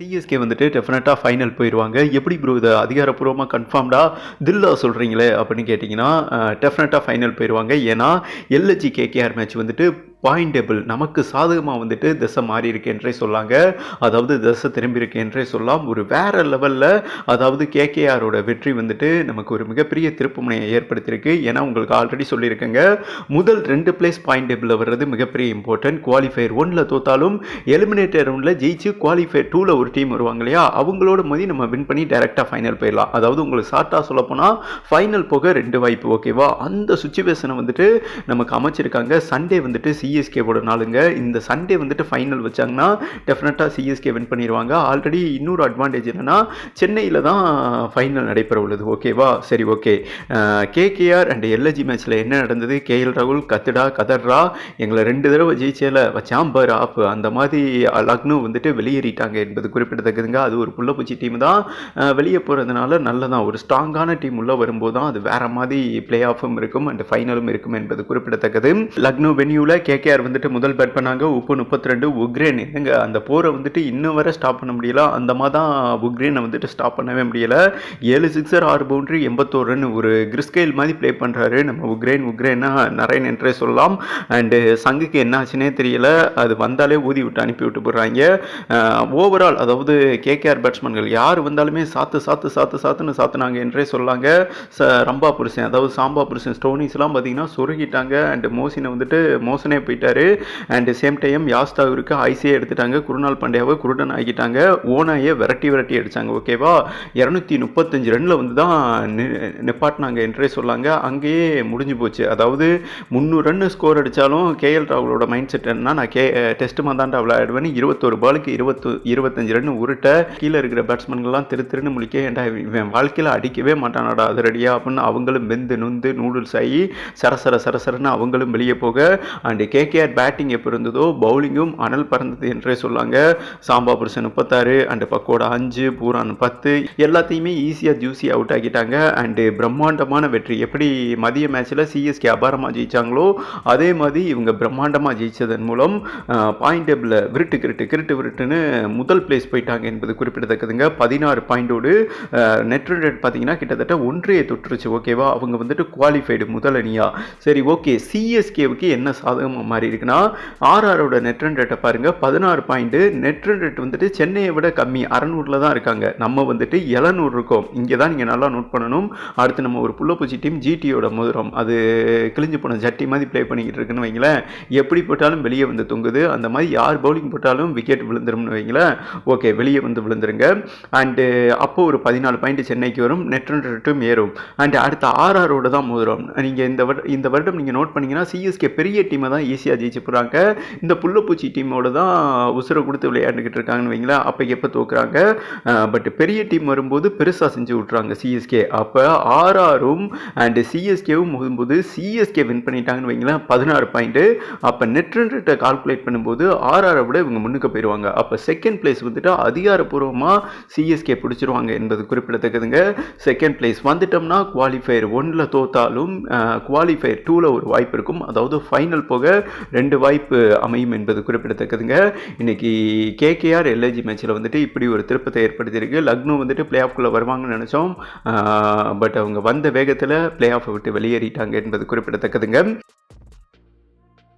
CSK வந்துட்டு டெஃபினட்டாக final போயிடுவாங்க எப்படி ப்ரோ இதை அதிகாரப்பூர்வமாக கன்ஃபார்ம்டா தில்லா சொல்கிறீங்களே அப்படின்னு கேட்டிங்கன்னா டெஃபினட்டாக ஃபைனல் போயிடுவாங்க ஏன்னா எல்ஹெச்சி கேகேஆர் மேட்ச் வந்துட்டு பாயிண்ட் டேபிள் நமக்கு சாதகமாக வந்துட்டு திசை மாறி இருக்கு என்றே சொல்லாங்க. அதாவது திசை திரும்பி இருக்கு என்றே சொல்லலாம். ஒரு வேற லெவலில் அதாவது கேகேஆரோட வெற்றி வந்துட்டு நமக்கு ஒரு மிகப்பெரிய திருப்புமுனையை ஏற்படுத்தியிருக்கு. ஏன்னா உங்களுக்கு ஆல்ரெடி சொல்லியிருக்கேங்க. முதல் ரெண்டு பிளேஸ் பாயிண்ட் டேபிளில் வர்றது மிகப்பெரிய இம்பார்ட்டன்ட் குவாலிஃபயர் ஒன்னில் தோத்தாலும் எலிமினேட்டர் ரவுண்டில் ஜெயிச்சு குவாலிஃபயர் டூவில் ஒரு டீம் வருவாங்க இல்லையா? அவங்களோட மோதி நம்ம வின் பண்ணி டைரெக்டாக ஃபைனல் போயிடலாம். அதாவது உங்களுக்கு ஷார்ட்டாக சொல்ல போனால் ஃபைனல் போக ரெண்டு வாய்ப்பு ஓகேவா அந்த சுச்சுவேஷனை வந்துட்டு நமக்கு அமைச்சிருக்காங்க. சண்டே வந்துட்டு சிஎஸ்கேவோட நாளுங்க. இந்த சண்டே வந்துட்டு ஃபைனல் வச்சாங்கன்னா டெஃபினட்டாக சிஎஸ்கே வின் பண்ணிடுவாங்க ஆல்ரெடி இன்னொரு அட்வான்டேஜ் என்னென்னா சென்னையில் தான் ஃபைனல் நடைபெற உள்ளது. ஓகேவா சரி ஓகே கேகேஆர் அண்ட் எல்எஜி மேட்ச்சில் என்ன நடந்தது? கேஎல் ராகுல் கத்துடா கதர்ரா எங்களை ரெண்டு தடவை ஜெயிச்சேல வச்சாம்பர் ஆப். அந்த மாதிரி லக்னோ வந்துட்டு வெளியேறிட்டாங்க என்பது குறிப்பிடத்தக்கதுங்க. அது ஒரு புள்ளப்பூச்சி டீம் தான். வெளியே போகிறதுனால நல்லதான் ஒரு ஸ்ட்ராங்கான டீம் உள்ளே வரும்போது தான் அது வேற மாதிரி பிளே ஆஃபும் இருக்கும். அண்ட் ஃபைனலும் இருக்கும் என்பது குறிப்பிடத்தக்கது. லக்னோ வென்யூவில் கேகேஆர் வந்துட்டு முதல் பேட் பண்ணாங்க. உப்பு முப்பத்தி ரெண்டு உக்ரைன். என்னங்க அந்த போரை வந்துட்டு இன்னும் வரை ஸ்டாப் பண்ண முடியல. அந்த மாதிரி தான் உக்ரைனை வந்துட்டு ஸ்டாப் பண்ணவே முடியல. ஏழு சிக்ஸர் ஆறு பவுண்ட்ரி எண்பத்தோரு ரன் ஒரு கிறிஸ்கைல் மாதிரி ப்ளே பண்ணுறாரு நம்ம உக்ரைன் உக்ரைனா நிறைய என்றே சொல்லலாம். அண்டு சங்குக்கு என்ன ஆச்சுன்னே தெரியல. அது வந்தாலே ஊதி விட்டு அனுப்பி விட்டு போடுறாங்க. ஓவரால் அதாவது கேகேஆர் பேட்ஸ்மேன்கள் யார் வந்தாலுமே சாத்து சாத்து சாத்து சாத்துன்னு சாத்துனாங்க என்றே சொல்லாங்க. ச ரம்பா புருஷன் அதாவது சாம்பா புருஷன் ஸ்டோனிஸ்லாம் பார்த்தீங்கன்னா சொருகிட்டாங்க. அண்டு மோசினை வந்துட்டு மோசனே போயிட்டாரு. அண்ட் சேம் டைம் யாஸ்தாவிற்கு ஐசியை எடுத்துட்டாங்க. குருநாள் பாண்டியாவை குருடன் ஆகிட்டாங்க ஓனாயை விரட்டி விரட்டி அடிச்சாங்க. ஓகேவா இரநூத்தி முப்பத்தஞ்சு ரனில் வந்து தான் நிப்பாட்டினாங்க என்றே சொல்லாங்க. அங்கேயே முடிஞ்சு போச்சு. அதாவது முந்நூறு ரன் ஸ்கோர் அடித்தாலும் கேஎல் ராகுலோட மைண்ட் செட் என்ன நான் கே டெஸ்ட் மாதாண்டா விளையாடுவேன் இருபத்தொரு பாலுக்கு இருபத்து இருபத்தஞ்சு ரன் உருட்ட கீழே இருக்கிற பேட்ஸ்மேன்கள்லாம் திரு திருன்னு முழிக்க ஏன்டா இவன் வாழ்க்கையில் அடிக்கவே மாட்டானாடா அது ரெடியா அப்படின்னு அவங்களும் வெந்து நொந்து நூடுல்ஸ் ஆகி சரசர சரசரன்னு அவங்களும் வெளியே போக அண்டு கே கேகேஆர் பேட்டிங் எப்போ இருந்ததோ பவுலிங்கும் அனல் பறந்தது என்றே சொல்லாங்க. சாம்பா புருஷன் முப்பத்தாறு அண்டு பக்கோடா அஞ்சு பூரான் பத்து எல்லாத்தையுமே ஈஸியாக ஜூஸி அவுட் ஆகிட்டாங்க அண்டு பிரம்மாண்டமான வெற்றி. எப்படி மதிய மேட்ச்சில் சிஎஸ்கே அபாரமாக ஜெயித்தாங்களோ அதே மாதிரி இவங்க பிரம்மாண்டமாக ஜெயிச்சதன் மூலம் பாயிண்ட் டேபிளில் விருட்டு கிருட்டு கிருட்டு விருட்டுன்னு முதல் பிளேஸ் போயிட்டாங்க என்பது குறிப்பிடத்தக்கதுங்க. பதினாறு பாயிண்டோடு நெட் ரேட் பார்த்தீங்கன்னா கிட்டத்தட்ட ஒன்றையை தொற்றுச்சு ஓகேவா அவங்க வந்துட்டு குவாலிஃபைடு முதல் அணியாக சரி ஓகே சிஎஸ்கேவுக்கு என்ன சாதகம் மாறி இருக்குன்னா ஆர்ஆரோட நெட் ரன் ரேட்டை பாருங்கள் பதினாறு பாயிண்ட்டு நெட் ரன் ரேட் வந்துட்டு சென்னையை விட கம்மி. அறநூறில் தான் இருக்காங்க. நம்ம வந்துட்டு எழுநூறு இருக்கோம். இங்கே தான் நீங்கள் நல்லா நோட் பண்ணணும். அடுத்து நம்ம ஒரு புள்ளப்பூச்சி டீம் ஜிடியோட மோதிரம் அது கிழிஞ்சு போன ஜட்டி மாதிரி ப்ளே பண்ணிக்கிட்டு இருக்குன்னு வைங்களேன். எப்படி போட்டாலும் வெளியே வந்து தொங்குது. அந்த மாதிரி யார் பவுலிங் போட்டாலும் விக்கெட் விழுந்துரும்னு வைங்களேன். ஓகே வெளியே வந்து விழுந்துருங்க. அண்டு அப்போ ஒரு பதினாலு பாயிண்ட் சென்னைக்கு வரும். நெட் ரன் ரேட்டும் ஏறும். அண்ட் அடுத்த ஆர்ஆரோட தான் மோதிரம் நீங்கள் இந்த வருடம் இந்த வருடம் நீங்கள் நோட் பண்ணிங்கன்னா சிஎஸ்கே பெரிய டீமை தான் ஈஸியாக ஜெயிச்சு போகிறாங்க இந்த புள்ளப்பூச்சி டீமோட தான் உசுரை கொடுத்து விளையாண்டுக்கிட்டு இருக்காங்கன்னு வைங்களேன். அப்போ எப்போ தோக்குறாங்க? பட் பெரிய டீம் வரும்போது பெருசாக செஞ்சு விட்றாங்க சிஎஸ்கே அப்போ ஆர்ஆரும் அண்டு சிஎஸ்கேவும் போகும்போது சிஎஸ்கே வின் பண்ணிட்டாங்கன்னு வைங்களேன். பதினாறு பாயிண்ட்டு அப்போ நெட் ரன் கால்குலேட் பண்ணும்போது ஆர்ஆரை விட இவங்க முன்னுக்கு போயிடுவாங்க அப்போ செகண்ட் பிளேஸ் வந்துட்டு அதிகாரப்பூர்வமாக சிஎஸ்கே பிடிச்சிருவாங்க என்பது குறிப்பிடத்தக்கதுங்க. செகண்ட் பிளேஸ் வந்துட்டோம்னா குவாலிஃபயர் ஒன்றில் தோத்தாலும் குவாலிஃபயர் டூவில் ஒரு வாய்ப்பு இருக்கும். அதாவது ஃபைனல் போக ரெண்டு வாய்ப்பு அமையும் என்பது குறிப்பிடத்தக்கதுங்க. இன்னைக்கு கேகேஆர் எல்ஐஜி மேட்ச்சில் வந்துட்டு இப்படி ஒரு திருப்பத்தை ஏற்படுத்தியிருக்கு. லக்னோ வந்துட்டு பிளே ஆஃப்குள்ளே வருவாங்கன்னு நினச்சோம். பட் அவங்க வந்த வேகத்தில் பிளே ஆஃபை விட்டு வெளியேறிட்டாங்க என்பது குறிப்பிடத்தக்கதுங்க.